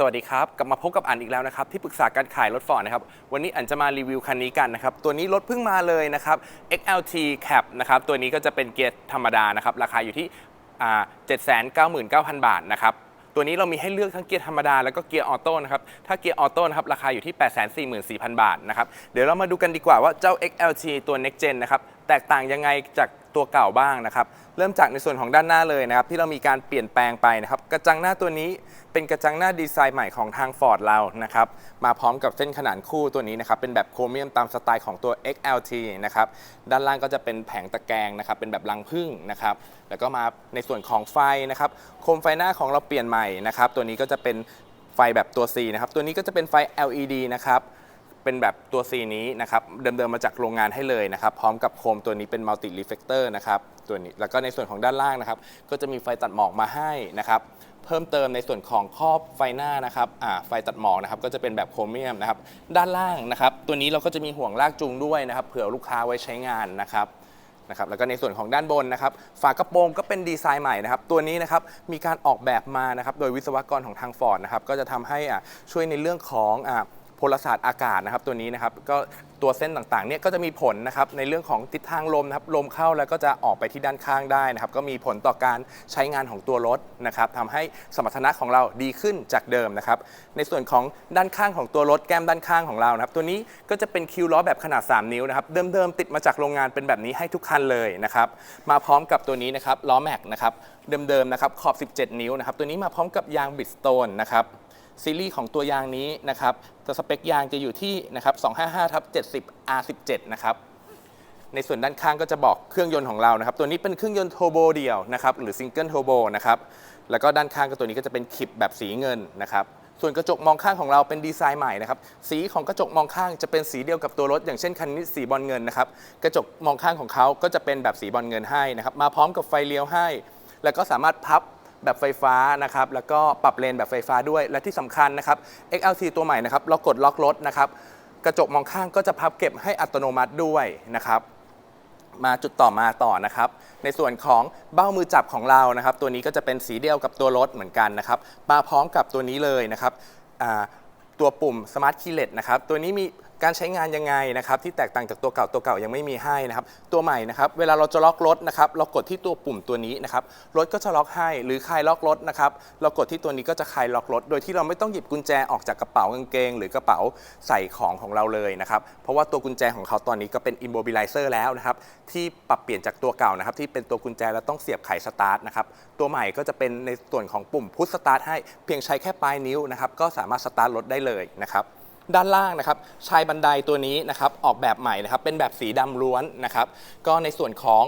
สวัสดีครับ กลับมาพบกับอันอีกแล้วนะครับ ที่ปรึกษาการขายรถฟอร์ดนะครับ วันนี้อันจะมารีวิวคันนี้กันนะครับ ตัวนี้รถเพิ่งมาเลยนะครับ XLT Cap นะครับ ตัวนี้ก็จะเป็นเกียร์ธรรมดานะครับ ราคาอยู่ที่อ่า799,000 บาทนะครับตัวนี้เรามีให้เลือกทั้งเกียร์ธรรมดาแล้วก็เกียร์ออโต้นะครับ ถ้าเกียร์ออโต้นะครับราคาอยู่ที่ 844,000 บาทนะครับ เดี๋ยวเรามาดูกันดีกว่าว่าเจ้า XLT ตัว Next Gen นะครับ แตกต่างยังไงจากตัวเก่าบ้างนะครับ เริ่มจากในส่วนของด้านหน้าเลยนะครับ ที่เรามีการเปลี่ยนแปลงไปนะครับ กระจังหน้าตัวนี้เป็นกระจังหน้าดีไซน์ใหม่ของทาง Ford เรานะครับ มาพร้อมกับเส้นขนานคู่ตัวนี้นะครับ เป็นแบบโครเมียมตามสไตล์ของตัว XLT นะครับ ด้านล่างก็จะเป็นแผงตะแกรงนะครับ เป็นแบบรังผึ้งนะครับ แล้วก็มาในส่วนของไฟนะครับ โคมไฟหน้าของเราเปลี่ยนใหม่นะครับ ตัวนี้ก็จะเป็นไฟแบบตัว C นะครับ ตัวนี้ก็จะเป็นไฟ LED นะครับ เป็นแบบตัว C นี้นะครับเดิมๆมาจากโรงงานให้เลยนะครับ พร้อมกับโคมตัวนี้เป็นมัลติรีเฟกเตอร์นะครับตัวนี้แล้วก็ในส่วนของด้านล่างนะครับ ก็จะมีไฟตัดหมอกมาให้นะครับเพิ่มเติมในส่วนของครอบไฟหน้านะครับอ่าไฟตัดหมอกนะครับก็จะเป็นแบบโครเมียมนะครับด้านล่างนะครับ ตัวนี้เราก็จะมีห่วงลากจูงด้วยนะครับ เผื่อลูกค้าไว้ใช้งานนะครับนะครับแล้วก็ในส่วนของด้านบนนะครับ ฝากระโปรงก็เป็นดีไซน์ใหม่นะครับ ตัวนี้นะครับมีการออกแบบมานะครับ โดยวิศวกรของทางฟอร์ดนะครับ ก็จะทำให้อะช่วยในเรื่องของอะ พลศาสตร์อากาศนะครับตัวนี้นะครับก็ตัวเส้นต่างๆเนี่ยก็จะมีผลนะครับในเรื่องของทิศทางลมนะครับลมเข้าแล้วก็จะออกไปที่ด้านข้างได้นะครับก็มีผลต่อการใช้งานของตัวรถนะครับทำให้สมรรถนะของเราดีขึ้นจากเดิมนะครับในส่วนของด้านข้างของตัวรถแก้มด้านข้างของเรานะครับตัวนี้ก็จะเป็นคิวล้อแบบขนาด 3 นิ้วนะครับเดิมๆติดมาจากโรงงานเป็นแบบนี้ให้ทุกคันเลยนะครับมาพร้อมกับตัวนี้นะครับล้อแม็กนะครับเดิมๆนะครับขอบ 17 นิ้วนะครับตัวนี้มาพร้อมกับยางบิดสโตนนะครับ ซีรีส์ของตัวยางนี้นะครับตัวสเปคยางจะอยู่ที่นะครับ255ทับ70 R17 นะครับในส่วนด้านข้างก็จะบอกเครื่องยนต์ของเรานะครับ ตัวนี้เป็นเครื่องยนต์โทโบเดียวนะครับหรือซิงเกิลโทโบนะครับแล้วก็ด้านข้างก็ตัวนี้ก็จะเป็นขิบแบบสีเงินนะครับส่วนกระจกมองข้างของเราเป็นดีไซน์ใหม่นะครับสีของกระจกมองข้างจะเป็นสีเดียวกับตัวรถ อย่างเช่นคันนี้สีบอลเงินนะครับกระจกมองข้างของเขาก็จะเป็นแบบสีบอลเงินให้นะครับมาพร้อมกับไฟเลี้ยวให้ แล้วก็สามารถพับ แบบไฟฟ้านะครับแล้วก็ปรับเลนแบบไฟฟ้าด้วย และที่สำคัญนะครับ XLT ตัวใหม่นะครับเรากดล็อกรถนะครับกระจกมองข้างก็จะพับเก็บให้อัตโนมัติด้วยนะครับมาจุดต่อมาต่อนะครับ ในส่วนของเบ้ามือจับของเรานะครับ ตัวนี้ก็จะเป็นสีเดียวกับตัวรถเหมือนกันนะครับมาพร้อมกับตัวนี้เลยนะครับตัวปุ่ม Smart Keyless นะครับตัวนี้มี การใช้งานยังไงนะครับที่แตกต่างจากตัวเก่าตัวเก่ายังไม่มีให้นะครับตัวใหม่นะครับเวลาเราจะล็อกรถนะครับเรากดที่ตัวปุ่มตัวนี้นะครับรถก็จะล็อกให้หรือคลายล็อกรถนะครับเรากดที่ตัวนี้ก็จะคลายล็อกรถ โดยที่เราไม่ต้องหยิบกุญแจออกจากกระเป๋ากางเกง หรือกระเป๋าใส่ของของเราเลยนะครับเพราะว่าตัวกุญแจของเขาตอนนี้ก็เป็น immobilizer แล้วนะครับที่ปรับเปลี่ยนจากตัวเก่านะครับที่เป็นตัวกุญแจแล้วต้องเสียบไขสตาร์ทนะครับตัวใหม่ก็จะเป็นในส่วนของปุ่มพุชสตาร์ทให้เพียงใช้แค่ปลายนิ้วนะครับก็สามารถสตาร์ทรถได้เลยนะครับ ด้านล่างนะครับชายบันไดตัวนี้นะครับออกแบบใหม่นะครับเป็นแบบสีดำล้วนนะครับก็ในส่วนของ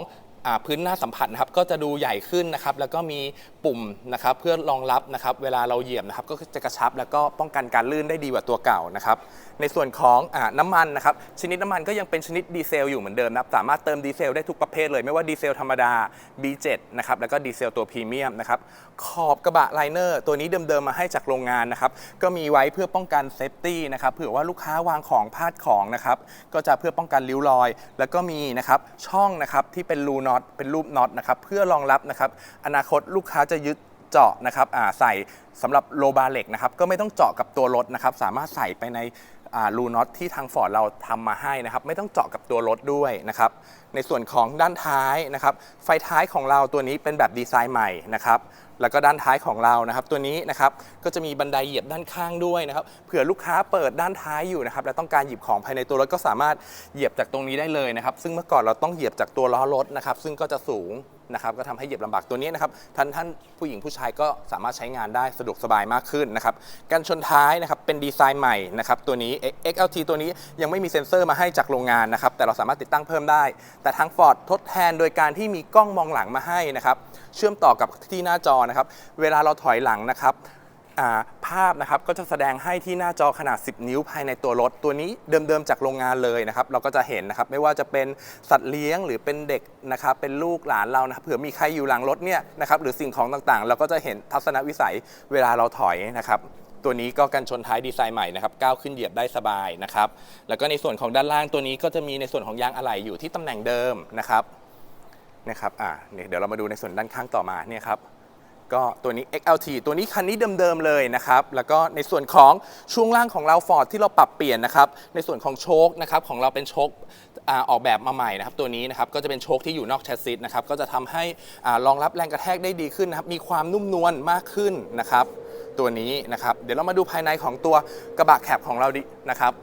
พื้นหน้าสัมผัสนะครับก็จะดูใหญ่ขึ้นนะครับแล้วก็มีปุ่มนะครับเพื่อรองรับนะครับเวลาเราเหยียบนะครับก็จะกระชับแล้วก็ป้องกันการลื่นได้ดีกว่าตัวเก่านะครับในส่วนของอน้ำมันนะครับชนิดน้ำมันก็ยังเป็นชนิดดีเซลอยู่เหมือนเดิมนะครับสามารถเติมดีเซลได้ทุกประเภทเลยไม่ว่าดีเซลธรรมดา B7 นะครับแล้วก็ดีเซลตัวพรีเมียมนะครับขอบกระบะไลเนอร์ตัวนี้เดิมๆมาให้จากโรงงานนะครับก็มีไว้เพื่อป้องกันเซฟตี้นะครับเผื่อว่าลูกค้าวางของพลาดของนะครับก็จะเพื่อป้องกันริ้วรอย แล้วก็มีนะครับช่องนะครับที่เป็นรูนอตเป็นรูปน็อตนะครับเพื่อรองรับนะครับอนาคตลูกค้าจะยึดเจาะนะครับใส่สำหรับโลบาเหล็กนะครับก็ไม่ต้องเจาะกับตัวรถนะครับสามารถใส่ไปใน รูน็อตที่ทางฟอร์ดเราทำมาให้นะครับไม่ต้องเจาะกับตัวรถด้วยนะครับในส่วนของด้านท้ายนะครับไฟท้ายของเราตัวนี้เป็นแบบดีไซน์ใหม่นะครับแล้วก็ด้านท้ายของเรานะครับ ตัวนี้นะครับก็จะมีบันไดเหยียบด้านข้างด้วยนะครับเผื่อลูกค้าเปิดด้านท้ายอยู่นะครับและต้องการหยิบของภายในตัวรถก็สามารถเหยียบจากตรงนี้ได้เลยนะครับ ซึ่งเมื่อก่อนเราต้องเหยียบจากตัวล้อรถนะครับ ซึ่งก็จะสูง นะครับก็ทำให้เหยียบลำบากตัวนี้นะครับท่านท่านผู้หญิงผู้ชายก็สามารถใช้งานได้สะดวกสบายมากขึ้นนะครับการชนท้ายนะครับเป็นดีไซน์ใหม่นะครับตัวนี้ XLT ตัวนี้ยังไม่มีเซ็นเซอร์มาให้จากโรงงานนะครับแต่เราสามารถติดตั้งเพิ่มได้ แต่ทาง Ford ทดแทนโดยการที่มีกล้องมองหลังมาให้นะครับเชื่อมต่อกับที่หน้าจอนะครับเวลาเราถอยหลังนะครับ ภาพนะครับก็จะแสดงให้ที่หน้าจอขนาด 10 นิ้วภายในตัวรถ ตัวนี้เดิมๆจากโรงงานเลยนะครับเราก็จะเห็นนะครับไม่ว่าจะเป็นสัตว์เลี้ยงหรือเป็นเด็กนะครับเป็นลูกหลานเรานะครับเผื่อมีใครอยู่หลังรถเนี่ยนะครับหรือสิ่งของต่างๆ เราก็จะเห็นทัศนวิสัยเวลาเราถอยนะครับตัวนี้ก็กันชนท้ายดีไซน์ใหม่นะครับก้าวขึ้นเหยียบได้สบายนะครับแล้วก็ในส่วนของด้านล่างตัวนี้ก็จะมีในส่วนของยางอะไหล่อยู่ที่ตำแหน่งเดิมนะครับนะครับอ่าเนี่ยเดี๋ยวเรามาดูในส่วนด้านข้างต่อมาเนี่ยครับ ก็ตัวนี้ XLT ตัวนี้คันนี้เดิมๆเลยนะครับ แล้วก็ในส่วนของช่วงล่างของเรา Ford ที่เราปรับเปลี่ยนนะครับ ในส่วนของโชคนะครับของเราเป็นโชคออกแบบมาใหม่นะครับ ตัวนี้นะครับก็จะเป็นโชคที่อยู่นอกแชสซิสนะครับก็จะทำให้รองรับแรงกระแทกได้ดีขึ้นนะครับ มีความนุ่มนวลมากขึ้นนะครับ ตัวนี้นะครับ เดี๋ยวเรามาดูภายในของตัวกระบะแคปของเราดินะครับ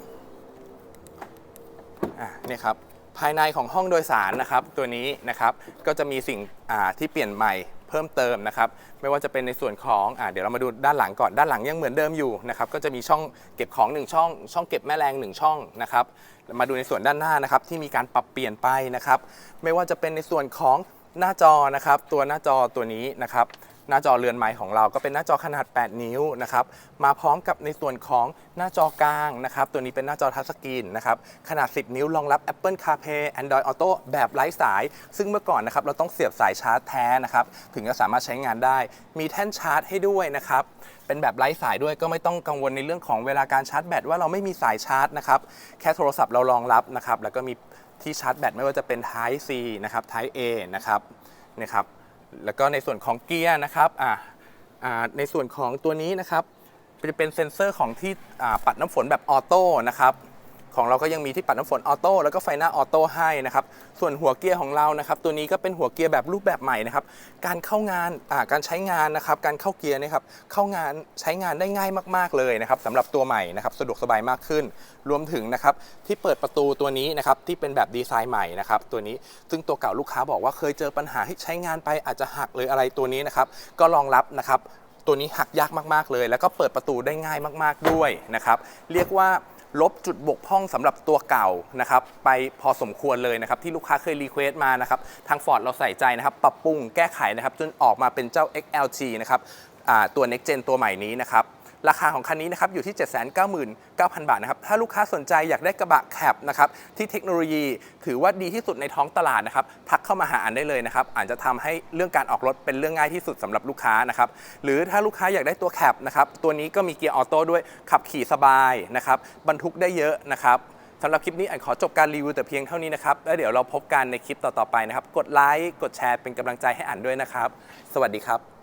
อะเนี่ยครับภายในของห้องโดยสารนะครับ ตัวนี้นะครับก็จะมีสิ่งที่เปลี่ยนใหม่ เพิ่มเติมนะครับไม่ว่าจะเป็นในส่วนของอ่าเดี๋ยวเรามาดูด้านหลังก่อนด้านหลังยังเหมือนเดิมอยู่นะครับก็จะมีช่องเก็บของ 1 ช่อง ช่องเก็บแม่แรง 1 ช่องนะครับมาดูในส่วนด้านหน้านะครับที่มีการปรับเปลี่ยนไปนะครับไม่ว่าจะเป็นในส่วนของหน้าจอนะครับตัวหน้าจอตัวนี้นะครับ หน้าจอเรือนไม้ของเราก็เป็นหน้าจอขนาด 8 นิ้วนะครับมาพร้อมกับในส่วนของหน้าจอกลางนะครับตัวนี้เป็นหน้าจอทัชสกรีนนะครับขนาด 10 นิ้วรองรับ Apple CarPlay Android Auto แบบไร้สาย ซึ่งเมื่อก่อนนะครับเราต้องเสียบสายชาร์จแท้นะครับถึงจะสามารถใช้งานได้ มีแท่นชาร์จให้ด้วยนะครับเป็นแบบไร้สายด้วยก็ไม่ต้องกังวลในเรื่องของเวลาการชาร์จแบตว่าเราไม่มีสายชาร์จนะครับแค่โทรศัพท์เรารองรับนะครับแล้วก็มีที่ชาร์จแบตไม่ว่าจะเป็น Type C นะครับ Type A นะครับนะครับ แล้วก็ในส่วนของเกียร์นะครับอ่าในส่วนของตัวนี้นะครับจะเป็นเซ็นเซอร์ของที่ปัดน้ำฝนแบบออโต้นะครับ ของเราก็ยังมีที่ปัดน้ำฝนออโต้แล้วก็ไฟหน้าออโต้ให้นะครับ ส่วนหัวเกียร์ของเรานะครับ ตัวนี้ก็เป็นหัวเกียร์แบบรูปแบบใหม่นะครับ การเข้างานการใช้งานนะครับ การเข้าเกียร์นะครับ เข้างานใช้งานได้ง่ายมากๆเลยนะครับสำหรับตัวใหม่นะครับ สะดวกสบายมากขึ้น รวมถึงนะครับที่เปิดประตูตัวนี้นะครับที่เป็นแบบดีไซน์ใหม่นะครับตัวนี้ซึ่งตัวเก่าลูกค้าบอกว่าเคยเจอปัญหาที่ใช้งานไปอาจจะหักหรืออะไรตัวนี้นะครับ ก็รองรับนะครับตัวนี้หักยากมากๆเลย แล้วก็เปิดประตูได้ง่ายมาก ๆด้วยนะครับ เรียกว่า ลบจุดบกพร่องสำหรับตัวเก่านะครับไปพอสมควรเลยนะครับที่ลูกค้าเคยรีเควสต์มานะครับทางฟอร์ดเราใส่ใจนะครับปรับปรุงแก้ไขนะครับจนออกมาเป็นเจ้า XLT นะครับตัว Next Gen ตัวใหม่นี้นะครับ ราคาของคันนี้นะครับอยู่ที่ 799,000 บาทนะครับถ้าลูกค้าสนใจอยากได้กระบะแคปนะครับที่เทคโนโลยีถือว่าดีที่สุดในท้องตลาดนะครับทักเข้ามาหาอันได้เลยนะครับอาจจะทำให้เรื่องการออกรถเป็นเรื่องง่ายที่สุดสำหรับลูกค้านะครับหรือถ้าลูกค้าอยากได้ตัวแคปนะครับตัวนี้ก็มีเกียร์ออโต้ด้วยขับขี่สบายนะครับบรรทุกได้เยอะนะครับสำหรับคลิปนี้อันขอจบการรีวิวแต่เพียงเท่านี้นะครับ แล้วเดี๋ยวเราพบกันในคลิปต่อ ๆ ไปนะครับ กดไลค์ กดแชร์เป็นกำลังใจให้อันด้วยนะครับ สวัสดีครับ